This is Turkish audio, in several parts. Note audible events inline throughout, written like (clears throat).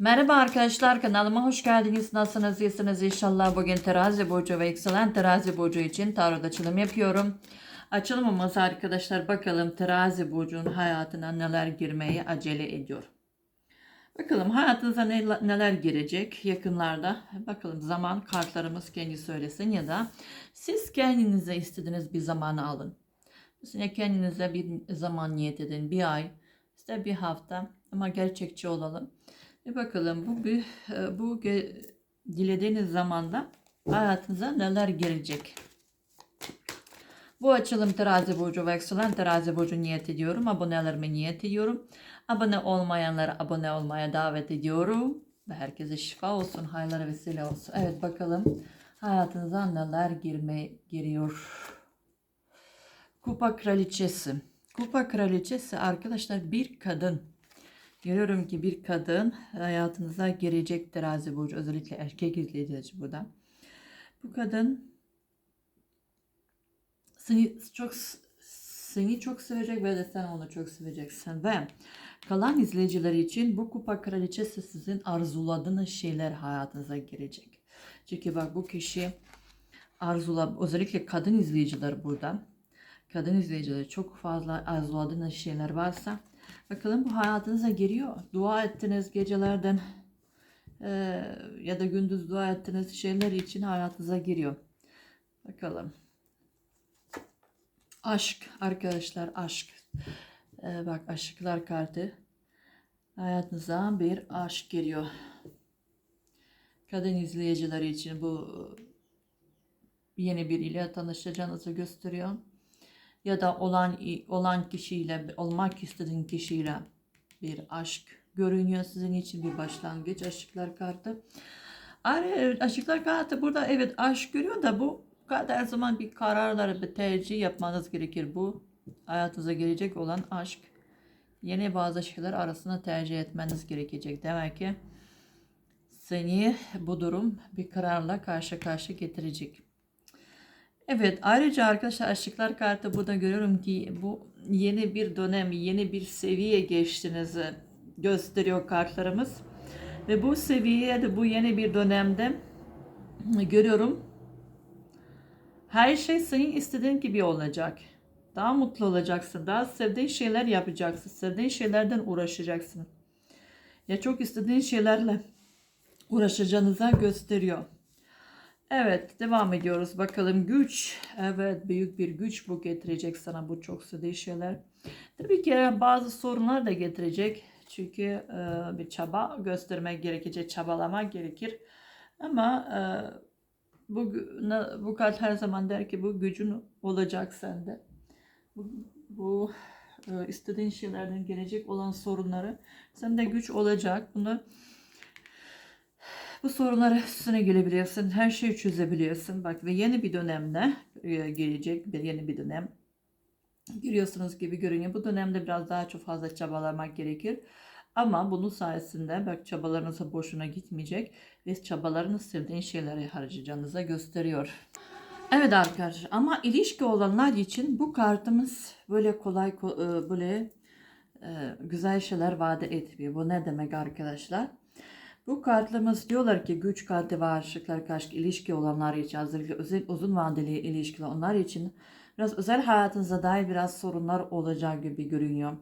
Merhaba arkadaşlar kanalıma hoş geldiniz. Nasılsınız? İyisiniz inşallah. Bugün terazi burcu ve yükselen terazi burcu için tarot açılım yapıyorum. Açılımımız arkadaşlar bakalım terazi burcunun hayatına neler girmeyi acele ediyor. Bakalım hayatınıza ne- neler girecek yakınlarda. Bakalım zaman kartlarımız kendi söylesin ya da siz kendinize istediğiniz bir zamanı alın. Mesela kendinize bir zaman niyet edin. Bir ay, işte bir hafta ama gerçekçi olalım. Bir bakalım bu bir e, bu dilediğiniz zamanda hayatınıza neler girecek. Bu açılım terazi burcu ve yükselen terazi burcu niyet ediyorum. Abonelerime niyet ediyorum. Abone olmayanlara abone olmaya davet ediyorum. Ve herkese şifa olsun, hayırlara vesile olsun. Evet bakalım hayatınıza neler girme giriyor. Kupa kraliçesi. Kupa kraliçesi arkadaşlar bir kadın. Görüyorum ki bir kadın hayatınıza girecek terazi burcu. Özellikle erkek izleyici burada. Bu kadın seni çok seni çok sevecek ve de sen onu çok seveceksin ve kalan izleyiciler için bu kupa kraliçesi sizin arzuladığınız şeyler hayatınıza girecek. Çünkü bak bu kişi arzula özellikle kadın izleyiciler burada. Kadın izleyiciler çok fazla arzuladığınız şeyler varsa bakalım bu hayatınıza giriyor. Dua ettiniz gecelerden eee, ya da gündüz dua ettiniz şeyler için hayatınıza giriyor. Bakalım. Aşk arkadaşlar aşk. Ee, bak aşıklar kartı. Hayatınıza bir aşk geliyor. Kadın izleyiciler için bu yeni biriyle tanışacağınızı gösteriyor. Ya da olan olan kişiyle olmak istediğin kişiyle bir aşk görünüyor sizin için bir başlangıç aşıklar kartı. Ay, Aşıklar kartı burada evet aşk görüyor da bu her zaman bir kararlar, bir tercih yapmanız gerekir. Bu hayatınıza gelecek olan aşk. Yeni bazı şeyler arasında tercih etmeniz gerekecek. Demek ki seni bu durum bir kararla karşı karşı getirecek. Evet ayrıca arkadaşlar aşıklar kartı burada görüyorum ki bu yeni bir dönem, yeni bir seviye geçtiğinizi gösteriyor kartlarımız. Ve bu seviyeye de bu yeni bir dönemde görüyorum her şey senin istediğin gibi olacak. Daha mutlu olacaksın. Daha sevdiğin şeyler yapacaksın. Sevdiğin şeylerden uğraşacaksın. Ya çok istediğin şeylerle uğraşacağınıza gösteriyor. Evet devam ediyoruz. Bakalım güç. Evet büyük bir güç bu getirecek sana bu çok istediğin şeyler. Tabii ki bazı sorunlar da getirecek. Çünkü e, bir çaba göstermek gerekecek. Çabalamak gerekir. Ama e, bu, bu kart her zaman der ki bu gücün olacak sende. Bu, bu e, istediğin şeylerden gelecek olan sorunları sende güç olacak. Bunu bu sorunlara üstüne gelebiliyorsun. Her şeyi çözebiliyorsun. Bak ve yeni bir dönemde e, gelecek bir yeni bir dönem giriyorsunuz gibi görünüyor. Bu dönemde biraz daha çok fazla çabalamak gerekir. Ama bunun sayesinde bak çabalarınız boşuna gitmeyecek ve çabalarınız sevdiğin şeyleri harcayacağınıza gösteriyor. Evet arkadaşlar ama ilişki olanlar için bu kartımız böyle kolay ko- e, böyle e, güzel şeyler vaat etmiyor. Bu ne demek arkadaşlar? Bu kartlarımız diyorlar ki güç kartı ve aşıklar karşı ilişki olanlar için özellikle özel, uzun vadeli ilişkili onlar için biraz özel hayatınıza dair biraz sorunlar olacak gibi görünüyor.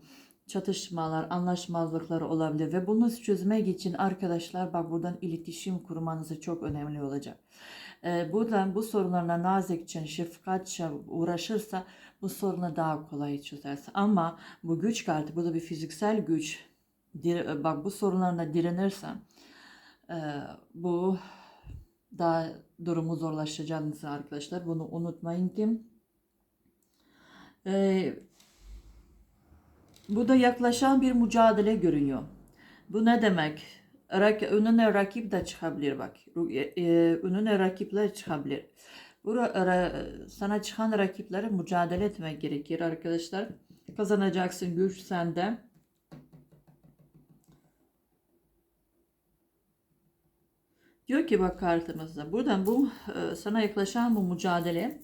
Çatışmalar, anlaşmazlıklar olabilir ve bunu çözmek için arkadaşlar bak buradan iletişim kurmanızı çok önemli olacak. Ee, buradan bu sorunlarla nazikçe, şefkatçe uğraşırsa bu sorunu daha kolay çözersin. Ama bu güç kartı, bu da bir fiziksel güç. Bak bu sorunlarla direnirsen bu daha durumu zorlaşacağınız arkadaşlar. Bunu unutmayın ki. Ee, bu da yaklaşan bir mücadele görünüyor. Bu ne demek? Rak önüne rakip de çıkabilir bak. E, e, önüne rakipler çıkabilir. Bu sana çıkan rakiplere mücadele etmek gerekir arkadaşlar. Kazanacaksın güç sende. Diyor ki bak kartımızda buradan bu e, sana yaklaşan bu mücadele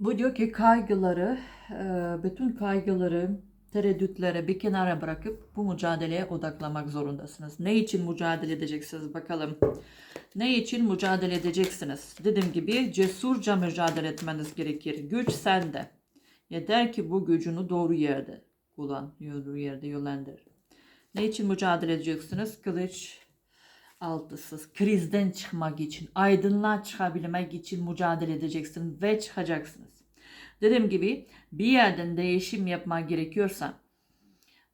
bu diyor ki kaygıları e, bütün kaygıları tereddütleri bir kenara bırakıp bu mücadeleye odaklamak zorundasınız. Ne için mücadele edeceksiniz bakalım. Ne için mücadele edeceksiniz? Dediğim gibi cesurca mücadele etmeniz gerekir. Güç sende. Yeter ki bu gücünü doğru yerde kullan, doğru yerde yönlendir. Ne için mücadele edeceksiniz? Kılıç altısız, krizden çıkmak için, aydınlığa çıkabilmek için mücadele edeceksiniz ve çıkacaksınız. Dediğim gibi bir yerden değişim yapmak gerekiyorsa,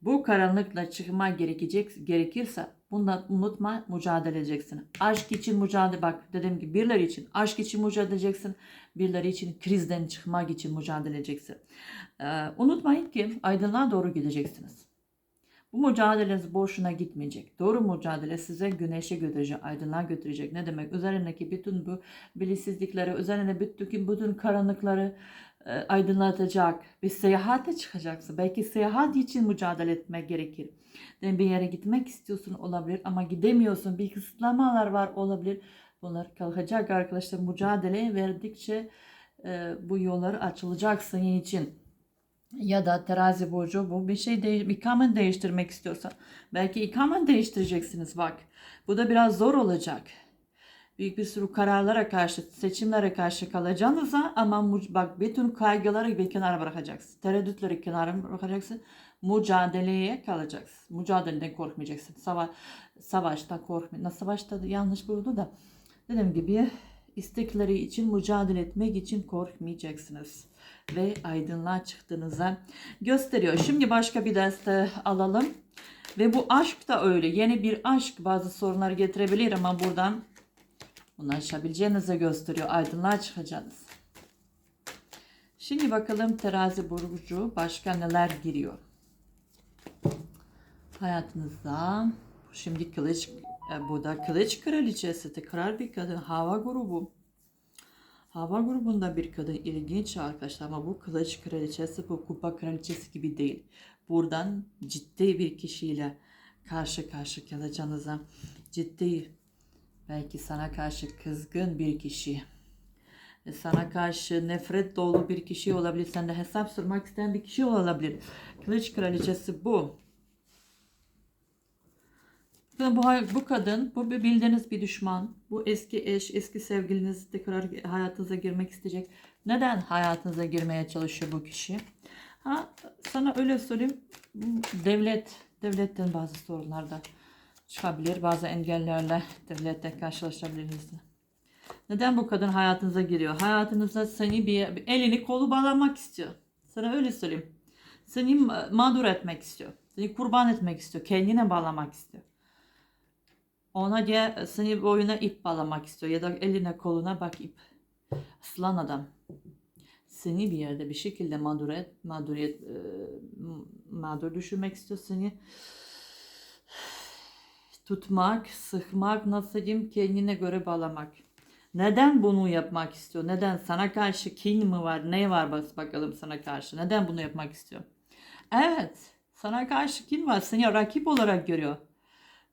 bu karanlıkla çıkma gerekecek gerekirse bundan unutma mücadele edeceksin. Aşk için mücadele bak dediğim gibi birileri için aşk için mücadele edeceksin. Birileri için krizden çıkmak için mücadele edeceksin. Ee, unutmayın ki aydınlığa doğru gideceksiniz. Bu mücadeleniz boşuna gitmeyecek. Doğru mücadele size güneşe götürecek, aydınlığa götürecek. Ne demek? Üzerindeki bütün bu bilinçsizlikleri, üzerine bütün, bütün karanlıkları e, aydınlatacak. Bir seyahate çıkacaksın. Belki seyahat için mücadele etmek gerekir. Yani bir yere gitmek istiyorsun olabilir ama gidemiyorsun. Bir kısıtlamalar var olabilir. Bunlar kalkacak arkadaşlar. Mücadele verdikçe e, bu yollar açılacak senin için ya da terazi burcu bu bir şey değil, ikamen değiştirmek istiyorsan belki ikamen değiştireceksiniz bak. Bu da biraz zor olacak. Büyük bir sürü kararlara karşı, seçimlere karşı kalacağınıza ama bak bütün kaygıları bir kenara bırakacaksın. Tereddütleri kenara bırakacaksın. Mücadeleye kalacaksın. Mücadeleden korkmayacaksın. Sava savaşta korkmayacaksın. Savaşta yanlış buldu da dediğim gibi istekleri için mücadele etmek için korkmayacaksınız ve aydınlığa çıktığınıza gösteriyor. Şimdi başka bir derste alalım. Ve bu aşk da öyle. Yeni bir aşk bazı sorunları getirebilir ama buradan bunu aşabileceğinizi gösteriyor. Aydınlığa çıkacaksınız. Şimdi bakalım terazi burcu başka neler giriyor. Hayatınızda şimdi kılıç e, bu da kılıç kraliçesi tekrar bir kadın hava grubu. Hava grubunda bir kadın ilginç arkadaşlar ama bu kılıç kraliçesi bu kupa kraliçesi gibi değil. Buradan ciddi bir kişiyle karşı karşı kalacağınıza ciddi belki sana karşı kızgın bir kişi sana karşı nefret dolu bir kişi olabilir. Sende hesap sormak isteyen bir kişi olabilir. Kılıç kraliçesi bu. Bu, bu kadın, bu bildiğiniz bir düşman. Bu eski eş, eski sevgiliniz tekrar hayatınıza girmek isteyecek. Neden hayatınıza girmeye çalışıyor bu kişi? Ha, sana öyle söyleyeyim. Devlet, devletten bazı sorunlar da çıkabilir. Bazı engellerle devlette karşılaşabilirsiniz. Neden bu kadın hayatınıza giriyor? Hayatınıza seni bir, bir elini kolu bağlamak istiyor. Sana öyle söyleyeyim. Seni ma- mağdur etmek istiyor. Seni kurban etmek istiyor. Kendine bağlamak istiyor. Ona diye seni boyuna ip bağlamak istiyor ya da eline koluna bak ip. Aslan adam. Seni bir yerde bir şekilde mağdur et, mağduriyet, e, mağdur düşürmek istiyor seni. Tutmak, sıkmak, nasıl diyeyim kendine göre bağlamak. Neden bunu yapmak istiyor? Neden? Sana karşı kin mi var? Ne var bas bakalım sana karşı? Neden bunu yapmak istiyor? Evet, sana karşı kin var. Seni rakip olarak görüyor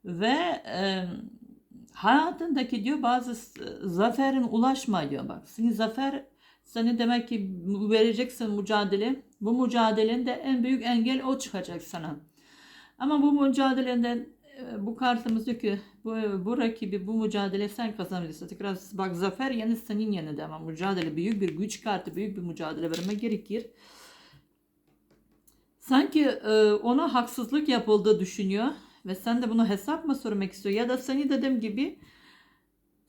ve e, hayatındaki diyor bazı zaferin ulaşma diyor bak. Seni zafer seni demek ki vereceksin mücadele. Bu mücadelende en büyük engel o çıkacak sana. Ama bu mücadelenden bu kartımız diyor ki bu, bu rakibi bu mücadele sen kazanabilirsin. Tekrar bak zafer yani senin yanında ama mücadele büyük bir güç kartı büyük bir mücadele vermek gerekir. Sanki e, ona haksızlık yapıldığı düşünüyor ve sen de bunu hesap mı sormak istiyor ya da seni dediğim gibi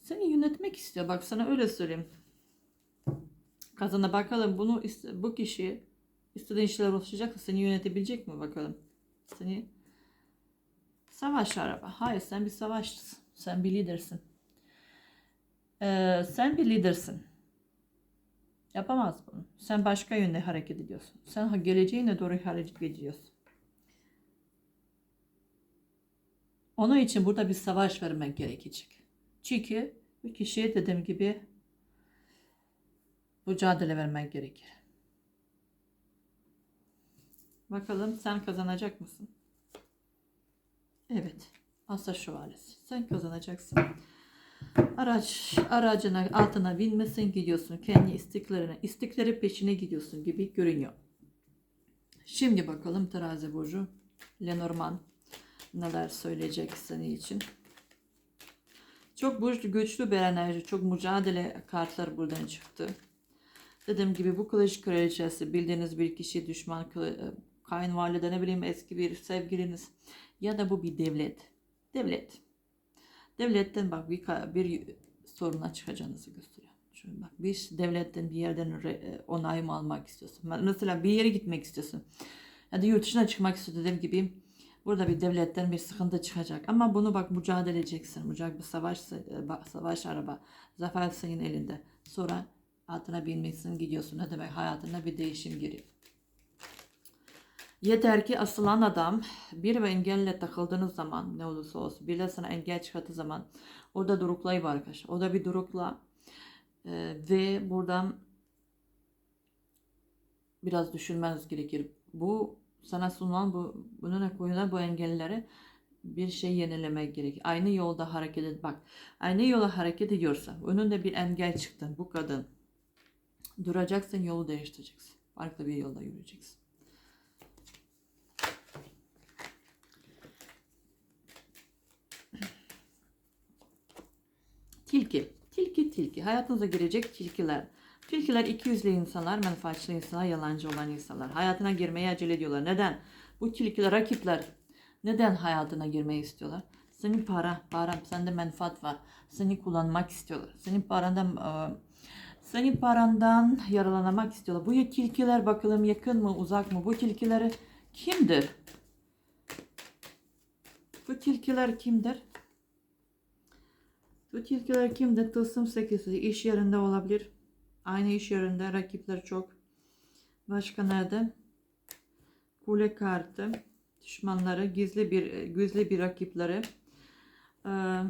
seni yönetmek istiyor. Bak sana öyle söyleyeyim. Kazana bakalım bunu bu kişi istediğin şeyler ulaşacaksa seni yönetebilecek mi bakalım. Seni savaş araba. Hayır sen bir savaşçısın. Sen bir lidersin. Ee, sen bir lidersin. Yapamaz bunu. Sen başka yönde hareket ediyorsun. Sen geleceğine doğru hareket ediyorsun. Onun için burada bir savaş vermek gerekecek. Çünkü bu kişiye dediğim gibi mücadele vermek gerekir. Bakalım sen kazanacak mısın? Evet. Asa şövalyesi. Sen kazanacaksın. Araç, aracına altına binmesin gidiyorsun. Kendi isteklerine, istekleri peşine gidiyorsun gibi görünüyor. Şimdi bakalım terazi burcu Lenormand neler söyleyecek senin için. Çok burç- güçlü bir enerji, çok mücadele kartlar buradan çıktı. Dediğim gibi bu kılıç kraliçesi bildiğiniz bir kişi düşman kılı- kayınvalide ne bileyim eski bir sevgiliniz ya da bu bir devlet. Devlet. Devletten bak bir, bir soruna çıkacağınızı gösteriyor. Şöyle bak bir devletten bir yerden re- onay mı almak istiyorsun? Mesela bir yere gitmek istiyorsun. Ya da yurt dışına çıkmak istiyorsun dediğim gibi burada bir devletten bir sıkıntı çıkacak. Ama bunu bak mücadele edeceksin. Mücadele bir savaş, savaş araba. Zafer senin elinde. Sonra atına binmişsin gidiyorsun. Ne demek hayatına bir değişim giriyor. Yeter ki asılan adam bir ve engelle takıldığınız zaman ne olursa olsun bir de sana engel çıkarttığı zaman orada duruklayıp arkadaşlar. O da bir durukla e, ve buradan biraz düşünmeniz gerekir. Bu sana sunulan bu bunun koyulan bu engelleri bir şey yenilemek gerekir. Aynı yolda hareket et. Bak aynı yola hareket ediyorsa önünde bir engel çıktı. Bu kadın duracaksın yolu değiştireceksin. Farklı bir yolda yürüyeceksin. Tilki. Tilki tilki. Hayatınıza girecek tilkiler. Tilkiler iki yüzlü insanlar, menfaatçi insanlar, yalancı olan insanlar. Hayatına girmeye acele ediyorlar. Neden? Bu tilkiler, rakipler neden hayatına girmeyi istiyorlar? Senin para, param, sende menfaat var. Seni kullanmak istiyorlar. Senin parandan e, senin parandan yararlanmak istiyorlar. Bu tilkiler bakalım yakın mı, uzak mı? Bu tilkileri kimdir? Bu tilkiler kimdir? Bu tilkiler kimdir? Tılsım sekizli. İş yerinde olabilir. Aynı iş yerinde rakipler çok. Başka nerede? Kule kartı. Düşmanları, gizli bir gizli bir rakipleri. Ee,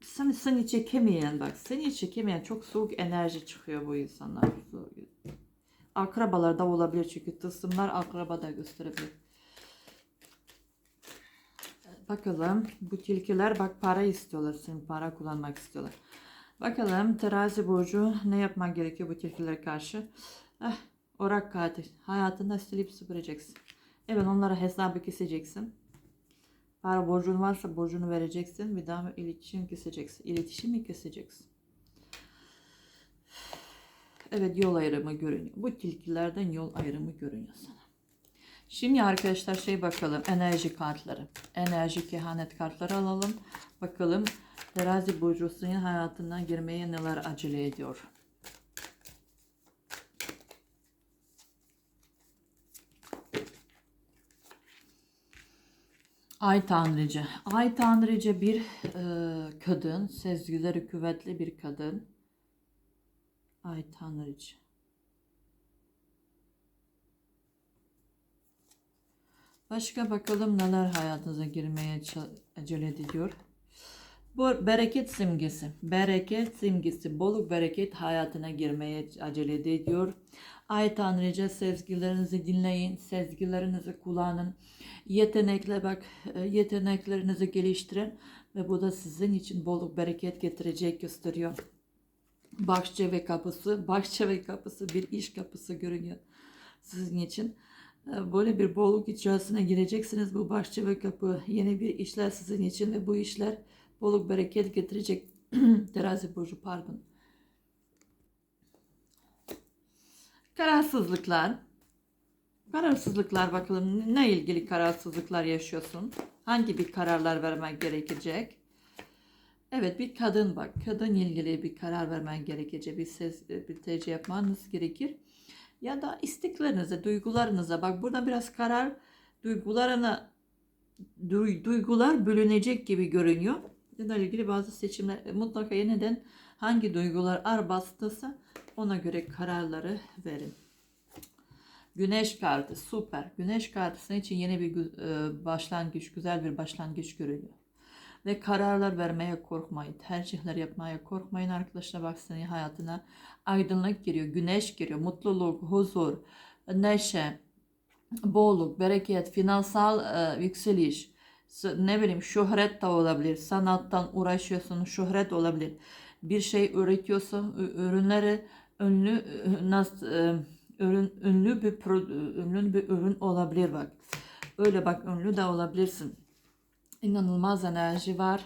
seni, seni çekemeyen bak. Seni çekemeyen çok soğuk enerji çıkıyor bu insanlar. Akrabalarda olabilir çünkü tılsımlar akrabada gösterebilir. Bakalım bu tilkiler bak para istiyorlar. Senin para kullanmak istiyorlar. Bakalım terazi burcu ne yapmak gerekiyor bu tilkilere karşı? Eh, orak katil. Hayatında silip süpüreceksin. Evet onlara hesabı keseceksin. Para borcun varsa borcunu vereceksin. Bir daha iletişim keseceksin. İletişimi keseceksin. Evet yol ayrımı görünüyor. Bu tilkilerden yol ayrımı görünüyor sana. Şimdi arkadaşlar şey bakalım enerji kartları. Enerji kehanet kartları alalım. Bakalım terazi burcu senin hayatından girmeye neler acele ediyor. Ay tanrıcı. Ay tanrıcı bir e, kadın. Sezgileri kuvvetli bir kadın. Ay tanrıcı. Başka bakalım neler hayatınıza girmeye acele ediyor. Bu bereket simgesi. Bereket simgesi. Bolluk bereket hayatına girmeye acele ediyor. Ay Tanrıca sezgilerinizi dinleyin. Sezgilerinizi kullanın. Yetenekle bak yeteneklerinizi geliştirin. Ve bu da sizin için bolluk bereket getirecek gösteriyor. Bahçe ve kapısı. (laughs) Bahçe ve kapısı bir iş kapısı görünüyor. Sizin için böyle bir bolluk içerisine gireceksiniz. Bu bahçe ve kapı yeni bir işler sizin için ve bu işler bolluk bereket getirecek. (clears throat) Terazi burcu pardon. Kararsızlıklar. Kararsızlıklar bakalım ne ilgili kararsızlıklar yaşıyorsun? Hangi bir kararlar vermek gerekecek? Evet bir kadın bak. Kadın ilgili bir karar vermen gerekecek. Bir ses bir tercih yapmanız gerekir ya da isteklerinize, duygularınıza bak burada biraz karar duygularına du, duygular bölünecek gibi görünüyor. Bununla ilgili bazı seçimler mutlaka yeniden hangi duygular ağır bastıysa ona göre kararları verin. Güneş kartı süper. Güneş kartı senin için yeni bir başlangıç, güzel bir başlangıç görünüyor. Ve kararlar vermeye korkmayın. Tercihler yapmaya korkmayın arkadaşlar. Bak senin hayatına aydınlık giriyor, güneş giriyor, mutluluk, huzur, neşe, bolluk, bereket, finansal e, yükseliş, ne bileyim şöhret de olabilir. Sanattan uğraşıyorsun, şöhret olabilir. Bir şey üretiyorsun, ürünleri ünlü, nasıl, e, ürün ünlü bir ünlü bir ürün olabilir bak. Öyle bak ünlü de olabilirsin. İnanılmaz enerji var.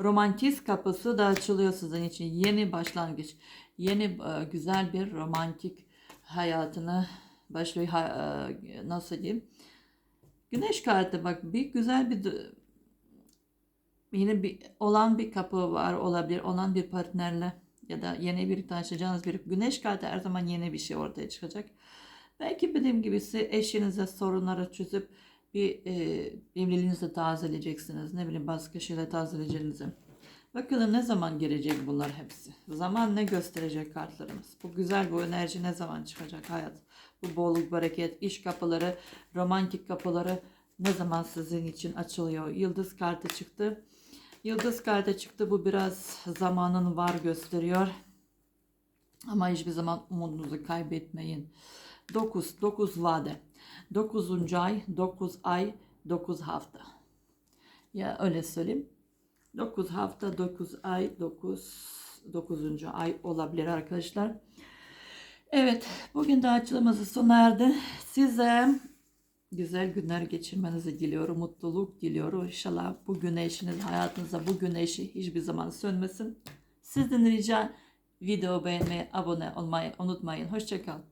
Romantiz kapısı da açılıyor sizin için. Yeni başlangıç. Yeni e, güzel bir romantik hayatını başlıyor. E, nasıl diyeyim? Güneş kartı bak bir güzel bir yeni bir olan bir kapı var olabilir. Olan bir partnerle ya da yeni bir tanışacağınız bir güneş kartı her zaman yeni bir şey ortaya çıkacak. Belki dediğim gibi eşinize sorunları çözüp bir e, evliliğinizi tazeleyeceksiniz. Ne bileyim başka şeyler tazeleyeceğinizi. Bakalım ne zaman gelecek bunlar hepsi. Zaman ne gösterecek kartlarımız. Bu güzel bu enerji ne zaman çıkacak hayat. Bu bolluk bereket, iş kapıları, romantik kapıları ne zaman sizin için açılıyor. Yıldız kartı çıktı. Yıldız kartı çıktı. Bu biraz zamanın var gösteriyor. Ama hiçbir zaman umudunuzu kaybetmeyin. 9, 9 vade. 9. ay, 9 ay, 9 hafta. Ya öyle söyleyeyim. 9 hafta, 9 ay, 9 9. ay olabilir arkadaşlar. Evet, bugün de açılımızı sona erdi. Size güzel günler geçirmenizi diliyorum. Mutluluk diliyorum. İnşallah bu güneşiniz hayatınızda bu güneşi hiçbir zaman sönmesin. Sizden rica video beğenmeyi, abone olmayı unutmayın. Hoşçakalın.